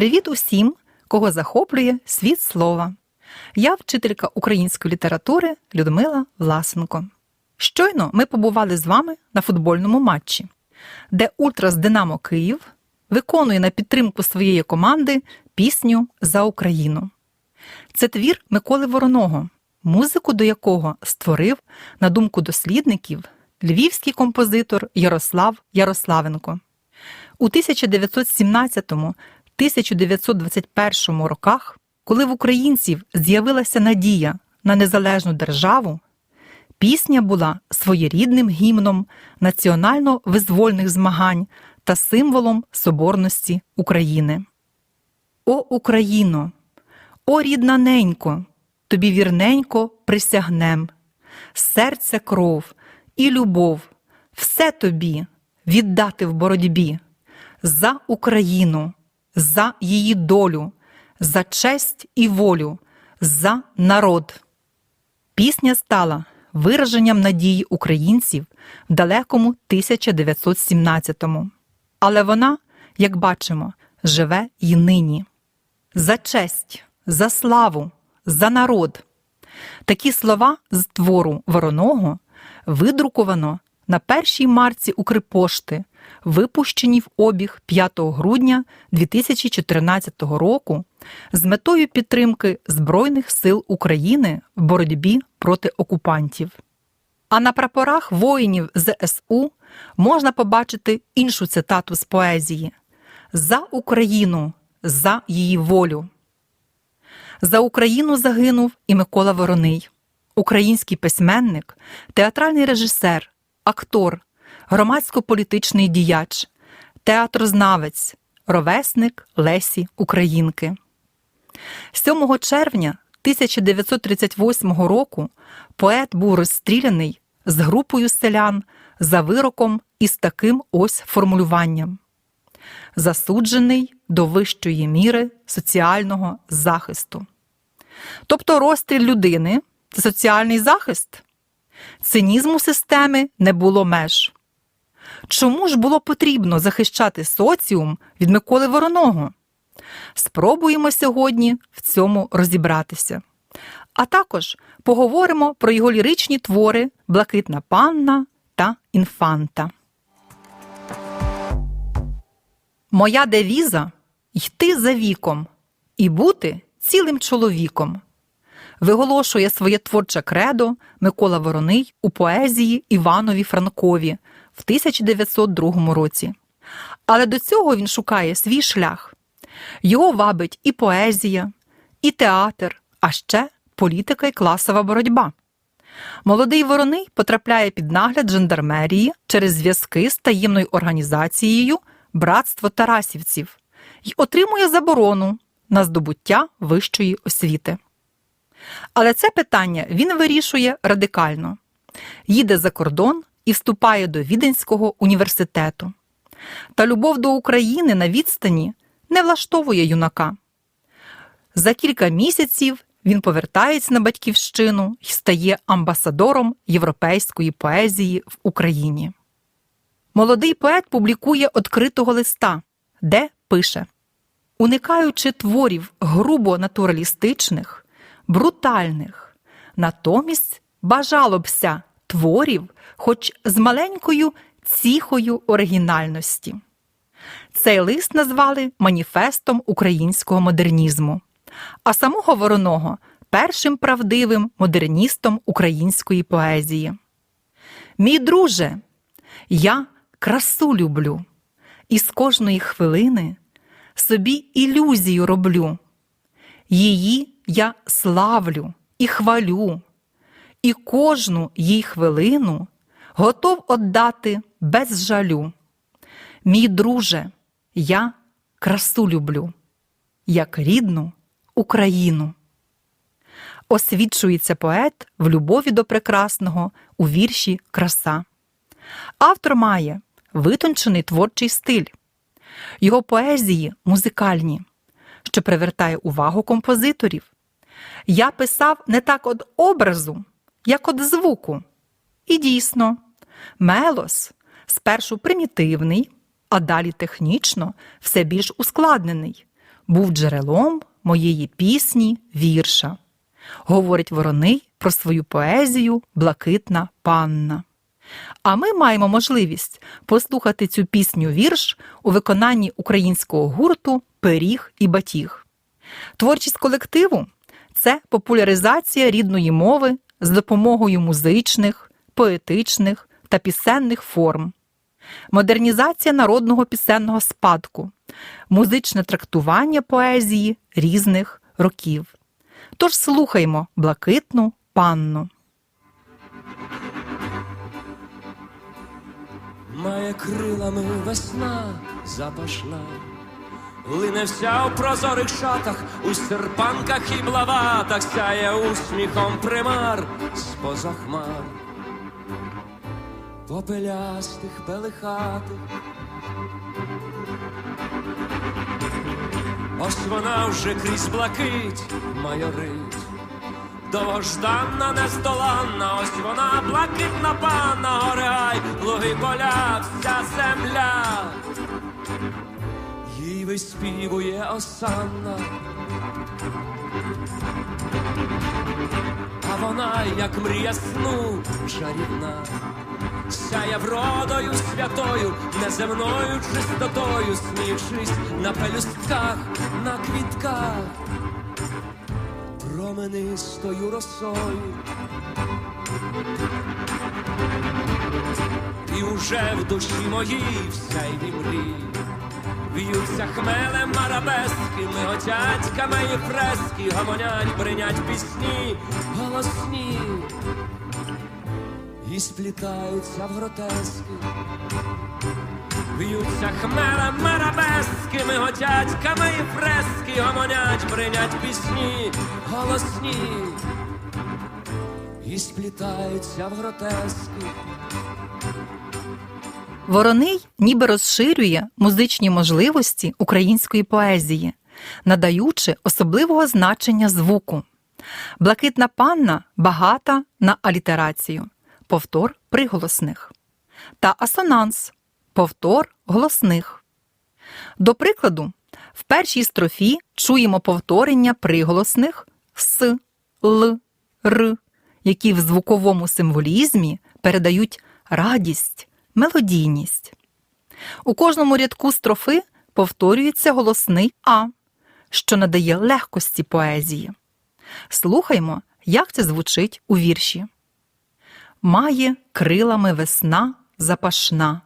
Привіт усім, кого захоплює світ слова. Я вчителька української літератури Людмила Власенко. Щойно ми побували з вами на футбольному матчі, де Ультрас Динамо Київ виконує на підтримку своєї команди пісню за Україну. Це твір Миколи Вороного, музику до якого створив, на думку дослідників, львівський композитор Ярослав Ярославенко. У 1917-1921 роках, коли в українців з'явилася надія на незалежну державу, пісня була своєрідним гімном національно-визвольних змагань та символом соборності України. О Україно! О рідна ненько! Тобі вірненько присягнем, серце кров і любов, все тобі віддати в боротьбі за Україну, за її долю, за честь і волю, за народ. Пісня стала вираженням надії українців в далекому 1917-му. Але вона, як бачимо, живе й нині. За честь, за славу, за народ. Такі слова з твору Вороного видруковано на першій марці Укрпошти, випущені в обіг 5 грудня 2014 року з метою підтримки Збройних сил України в боротьбі проти окупантів. А на прапорах воїнів ЗСУ можна побачити іншу цитату з поезії За Україну, за її волю. За Україну загинув і Микола Вороний, український письменник, театральний режисер, актор, громадсько-політичний діяч, театрознавець, ровесник Лесі Українки. 7 червня 1938 року поет був розстріляний з групою селян за вироком із таким ось формулюванням засуджений до вищої міри соціального захисту. Тобто розстріл людини це соціальний захист. Цинізму системи не було меж. Чому ж було потрібно захищати соціум від Миколи Вороного? Спробуємо сьогодні в цьому розібратися. А також поговоримо про його ліричні твори Блакитна панна та інфанта. Моя девіза йти за віком і бути цілим чоловіком. Виголошує своє творче кредо Микола Вороний у поезії Іванові Франкові в 1902 році. Але до цього він шукає свій шлях. Його вабить і поезія, і театр, а ще політика і класова боротьба. Молодий Вороний потрапляє під нагляд жандармерії через зв'язки з таємною організацією Братство Тарасівців і отримує заборону на здобуття вищої освіти. Але це питання він вирішує радикально їде за кордон і вступає до Віденського університету. Та любов до України на відстані не влаштовує юнака. За кілька місяців він повертається на батьківщину і стає амбасадором європейської поезії в Україні. Молодий поет публікує відкритого листа, де пише Уникаючи творів грубо натуралістичних, брутальних, натомість бажало бся творів, хоч з маленькою ціхою оригінальності. Цей лист назвали маніфестом українського модернізму, а самого Вороного першим правдивим модерністом української поезії. Мій друже, я красу люблю І з кожної хвилини собі ілюзію роблю. Її я славлю і хвалю, і кожну їй хвилину готов отдати без жалю. Мій друже, я красу люблю, як рідну Україну. Освічується поет в любові до прекрасного у вірші Краса. Автор має витончений творчий стиль. Його поезії музикальні, що привертає увагу композиторів. Я писав не так од образу, як од звуку. І дійсно, мелос спершу примітивний, а далі технічно все більш ускладнений, був джерелом моєї пісні вірша. Говорить Вороний про свою поезію Блакитна панна. А ми маємо можливість послухати цю пісню вірш у виконанні українського гурту Пиріг і Батіг. Творчість колективу це популяризація рідної мови з допомогою музичних, поетичних та пісенних форм, модернізація народного пісенного спадку, музичне трактування поезії різних років. Тож слухаймо блакитну панну. Має крилами весна запашна, лине вся у прозорих шатах, у серпанках і блаватах, сяє усміхом примар з-поза хмар, попелястих белихатих. Ось вона вже крізь блакить майорить. Довгожданна, нездоланна, ось вона блакитна панна, горяй, луги поля, вся земля. Їй виспівує осанна. А вона, як мрія сну, чарівна, сяє вродою святою, неземною чистотою, сміючись на пелюстках, на квітках променистою росою. І уже в душі моїй вся й мрій. В'ються хмелем арабески, миготять камені фрески, гомонять, бринять пісні голосні. І сплітаються в гротески. В'ються хмелем арабески, миготять камені фрески, гомонять, бринять пісні голосні. І сплітаються в гротески. Вороний ніби розширює музичні можливості української поезії, надаючи особливого значення звуку. Блакитна панна багата на алітерацію, повтор приголосних та асонанс повтор голосних. До прикладу, в першій строфі чуємо повторення приголосних с, л, р, які в звуковому символізмі передають радість, мелодійність. У кожному рядку строфи повторюється голосний А, що надає легкості поезії. Слухаймо, як це звучить у вірші. Має крилами весна запашна,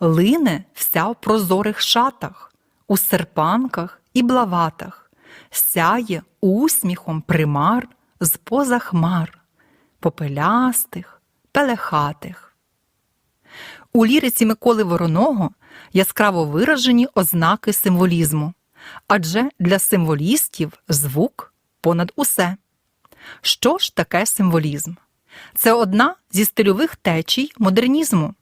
лине вся в прозорих шатах, у серпанках і блаватах, сяє усміхом примар з поза хмар, попелястих, пелехатих. У ліриці Миколи Вороного яскраво виражені ознаки символізму, адже для символістів звук понад усе. Що ж таке символізм? Це одна зі стильових течій модернізму,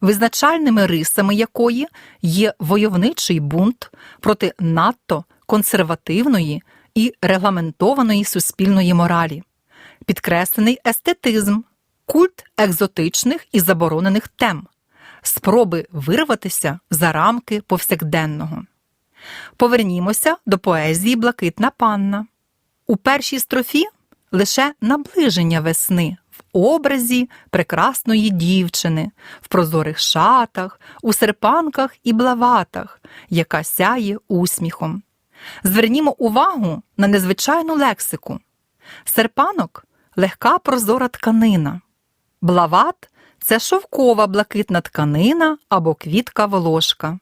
визначальними рисами якої є войовничий бунт проти надто консервативної і регламентованої суспільної моралі, підкреслений естетизм, культ екзотичних і заборонених тем, спроби вирватися за рамки повсякденного. Повернімося до поезії Блакитна панна. У першій строфі лише наближення весни в образі прекрасної дівчини, в прозорих шатах, у серпанках і блаватах, яка сяє усміхом. Звернімо увагу на незвичайну лексику. Серпанок легка прозора тканина. Блават це шовкова блакитна тканина або квітка волошка.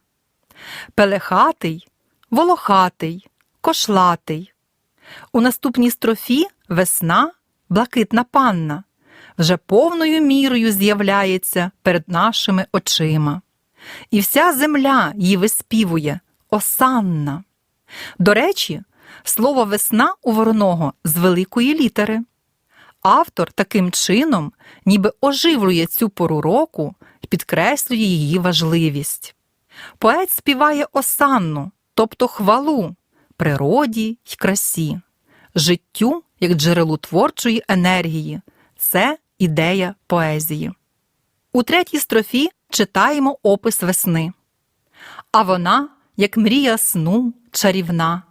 пелехатий, волохатий, кошлатий. У наступній строфі весна, блакитна панна, вже повною мірою з'являється перед нашими очима. І вся земля її виспівує осанна. До речі, слово весна у вороного з великої літери. Автор таким чином ніби оживлює цю пору року і підкреслює її важливість. Поет співає осанну, тобто хвалу, природі й красі, життю як джерелу творчої енергії це ідея поезії. У третій строфі читаємо опис весни. А вона, як мрія сну, чарівна,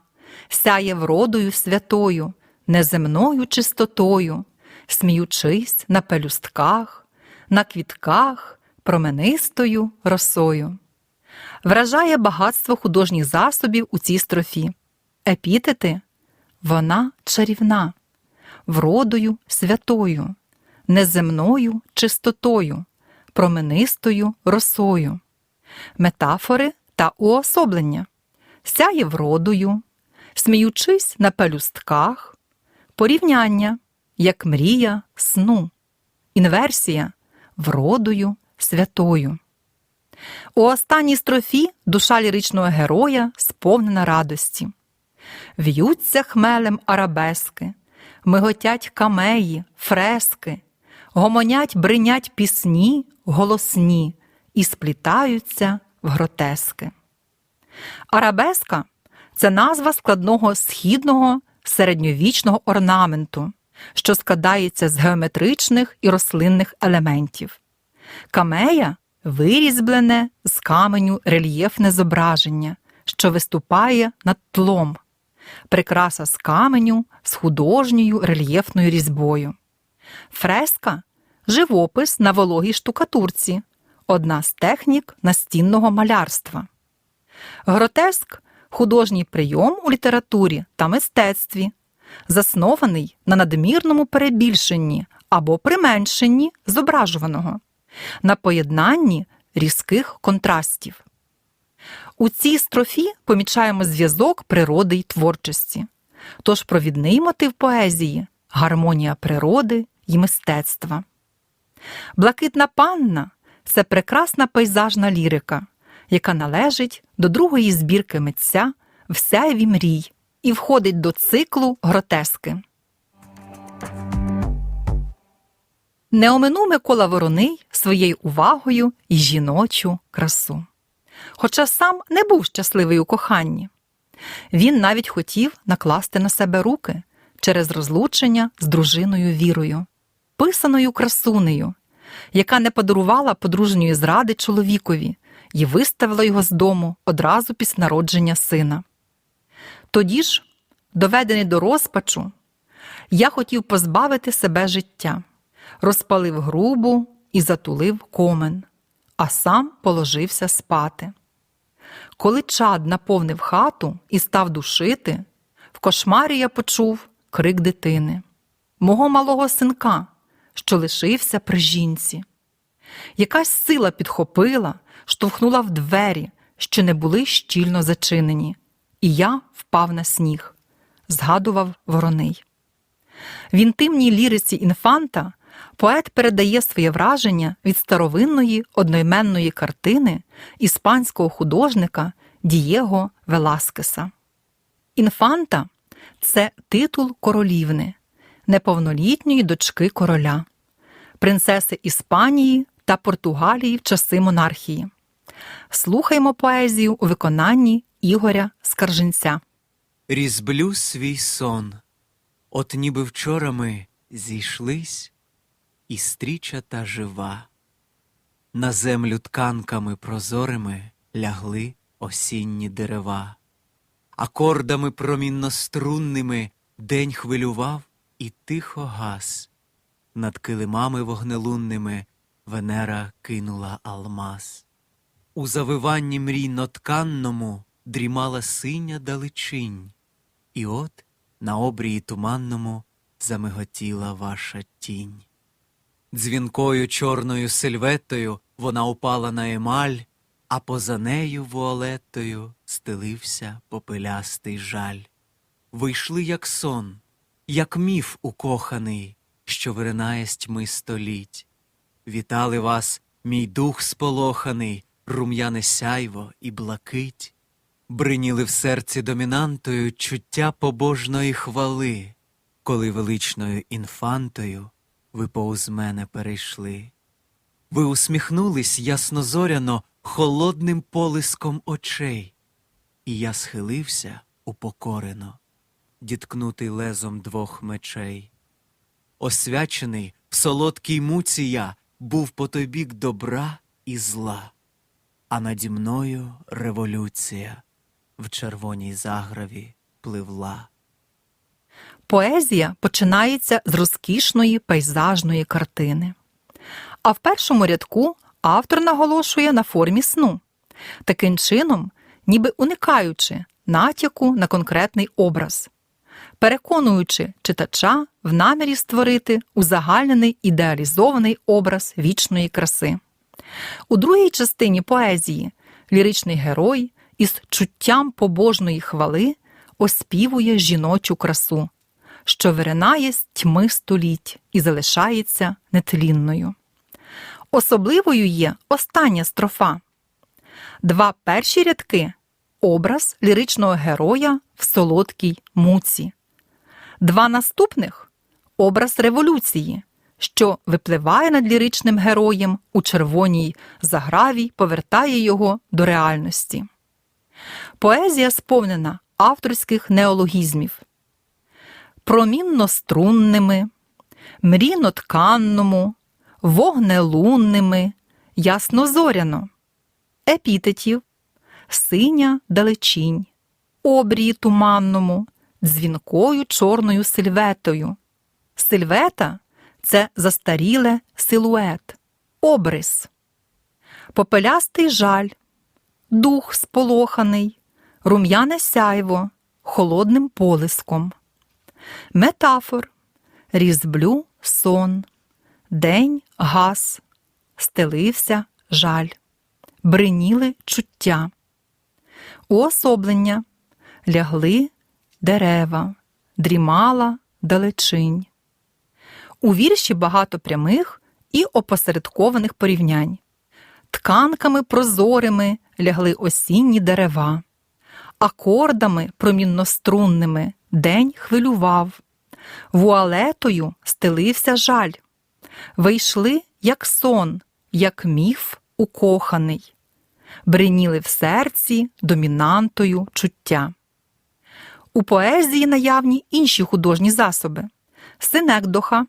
сяє вродою святою, неземною чистотою, сміючись на пелюстках, на квітках, променистою росою. Вражає багатство художніх засобів у цій строфі. Епітети вона чарівна, вродою святою, неземною чистотою, променистою росою, метафори та уособлення, сяє вродою, сміючись на пелюстках, порівняння, як мрія сну, інверсія вродою святою. У останній строфі душа ліричного героя сповнена радості. В'ються хмелем арабески, миготять камеї, фрески, гомонять бринять пісні голосні і сплітаються в гротески. Арабеска це назва складного східного середньовічного орнаменту, що складається з геометричних і рослинних елементів. Камея вирізблене з каменю рельєфне зображення, що виступає над тлом, прикраса з каменю з художньою рельєфною різьбою. Фреска живопис на вологій штукатурці, одна з технік настінного малярства. Гротеск художній прийом у літературі та мистецтві, заснований на надмірному перебільшенні або применшенні зображуваного, на поєднанні різких контрастів. У цій строфі помічаємо зв'язок природи й творчості. Тож провідний мотив поезії гармонія природи й мистецтва. Блакитна панна це прекрасна пейзажна лірика, яка належить до другої збірки митця в сяєві мрій і входить до циклу гротески. Не оминув Микола Вороний своєю увагою і жіночу красу. Хоча сам не був щасливий у коханні. Він навіть хотів накласти на себе руки через розлучення з дружиною вірою, писаною красунею, яка не подарувала подружньої зради чоловікові і виставила його з дому одразу після народження сина. Тоді ж, доведений до розпачу, я хотів позбавити себе життя, розпалив грубу і затулив комен, а сам положився спати. Коли чад наповнив хату і став душити, в кошмарі я почув крик дитини, мого малого синка, що лишився при жінці. Якась сила підхопила, штовхнула в двері, що не були щільно зачинені, і я впав на сніг, згадував вороний. В інтимній ліриці інфанта поет передає своє враження від старовинної одноіменної картини іспанського художника Дієго Веласкеса. Інфанта це титул королівни, неповнолітньої дочки короля, принцеси Іспанії та Португалії в часи монархії. Слухаймо поезію у виконанні Ігоря Скаржинця. Різблю свій сон, от ніби вчора ми зійшлись, і стріча та жива. На землю тканками прозорими лягли осінні дерева, акордами проміннострунними день хвилював і тихо гас. Над килимами вогнелунними Венера кинула алмаз. У завиванні мрійно тканному дрімала синя далечінь, і от на обрії туманному замиготіла ваша тінь. Дзвінкою чорною сильветою вона упала на емаль, а поза нею вуалеттою стелився попелястий жаль. Вийшли, як сон, як міф укоханий, що виринає з тьми століть. Вітали вас, мій дух сполоханий, рум'яне сяйво і блакить. Бриніли в серці домінантою чуття побожної хвали, коли величною інфантою ви повз мене перейшли. Ви усміхнулись яснозоряно холодним полиском очей, і я схилився упокорено, діткнутий лезом двох мечей. Освячений в солодкій муці я був бік добра і зла, а наді мною революція в червоній заграві пливла. Поезія починається з розкішної пейзажної картини. А в першому рядку автор наголошує на формі сну, таким чином, ніби уникаючи натяку на конкретний образ, переконуючи читача в намірі створити узагальнений ідеалізований образ вічної краси. У другій частині поезії ліричний герой із чуттям побожної хвали оспівує жіночу красу, що виринає з тьми століть і залишається нетлінною. Особливою є остання строфа. Два перші рядки образ ліричного героя в солодкій муці. Два наступних образ революції, що випливає над ліричним героєм у червоній заграві, повертає його до реальності. Поезія сповнена авторських неологізмів. Промінно-струнними, мріно-тканному, вогнелунними, яснозоряно, епітетів, синя далечінь, обрії туманному, дзвінкою чорною сильветою. Сильвета це застаріле силует, обрис, попелястий жаль, дух сполоханий, рум'яне сяйво холодним полиском. Метафор різблю сон, день гас, стелився жаль, бриніли чуття. Уособлення лягли дерева, дрімала далечинь. У вірші багато прямих і опосередкованих порівнянь. Тканками прозорими лягли осінні дерева, акордами проміннострунними день хвилював, вуалетою стелився жаль. Вийшли, як сон, як міф укоханий, бриніли в серці домінантою чуття. У поезії наявні інші художні засоби синекдоха.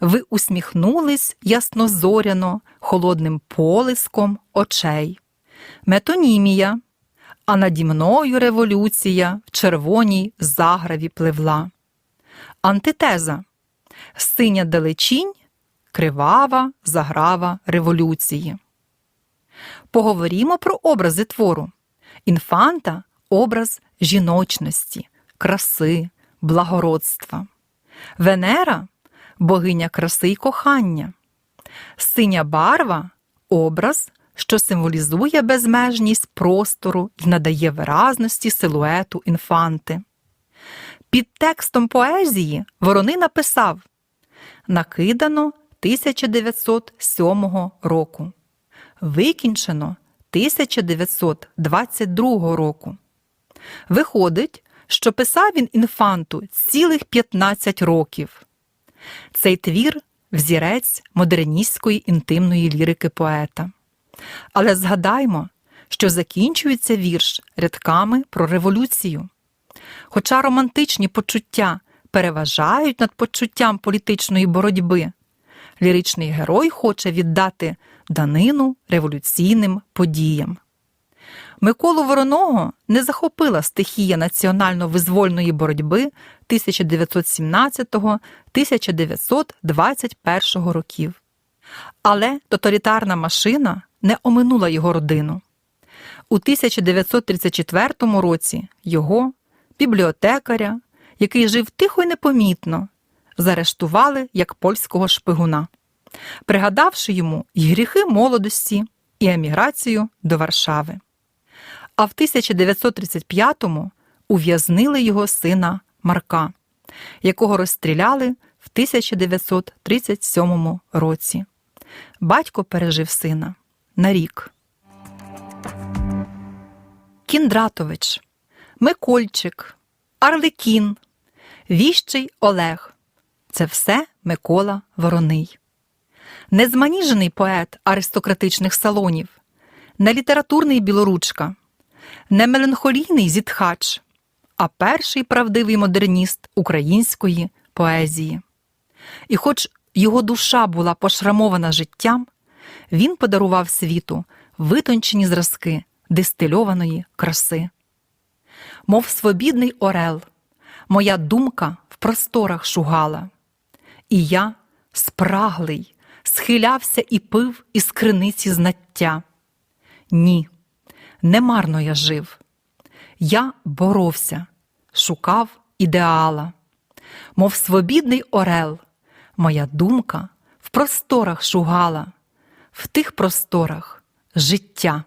Ви усміхнулись яснозоряно холодним полиском очей, метонімія, а наді мною революція в червоній заграві пливла. Антитеза синя далечінь, кривава заграва революції. Поговоримо про образи твору. Інфанта образ жіночності, краси, благородства. Венера богиня краси й кохання. Синя барва образ, що символізує безмежність простору і надає виразності силуету інфанти. Під текстом поезії Ворони написав Накидано 1907 року. Викінчено 1922 року. Виходить, що писав він інфанту цілих 15 років. Цей твір взірець модерністської інтимної лірики поета. Але згадаймо, що закінчується вірш рядками про революцію. Хоча романтичні почуття переважають над почуттям політичної боротьби, ліричний герой хоче віддати данину революційним подіям. Миколу Вороного не захопила стихія національно-визвольної боротьби 1917-1921 років. Але тоталітарна машина не оминула його родину. У 1934 році його, бібліотекаря, який жив тихо й непомітно, заарештували як польського шпигуна, пригадавши йому й гріхи молодості, і еміграцію до Варшави. А в 1935-му ув'язнили його сина Марка, якого розстріляли в 1937 році. Батько пережив сина на рік. Кіндратович, Микольчик, Арлекін, Віщий Олег це все Микола Вороний. Незманіжений поет аристократичних салонів, не літературний білоручка, не меланхолійний зітхач, а перший правдивий модерніст української поезії. І хоч його душа була пошрамована життям, він подарував світу витончені зразки дистильованої краси. Мов свобідний орел, моя думка в просторах шугала, і я, спраглий, схилявся і пив із криниці знаття. Ні, немарно я жив. Я боровся, шукав ідеала, мов свобідний орел, моя думка в просторах шугала, в тих просторах життя.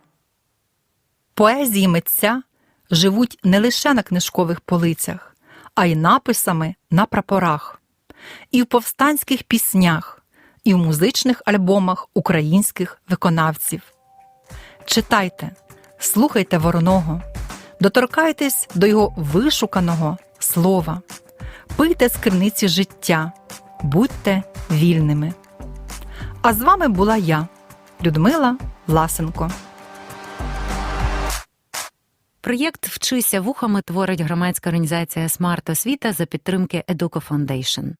Поезії митця живуть не лише на книжкових полицях, а й написами на прапорах, і в повстанських піснях, і в музичних альбомах українських виконавців. Читайте, слухайте вороного, доторкайтесь до його вишуканого слова, пийте з криниці життя, будьте вільними. А з вами була я, Людмила Власенко. Проєкт Вчися вухами творить громадська організація Смарт Освіта за підтримки Educo Foundation.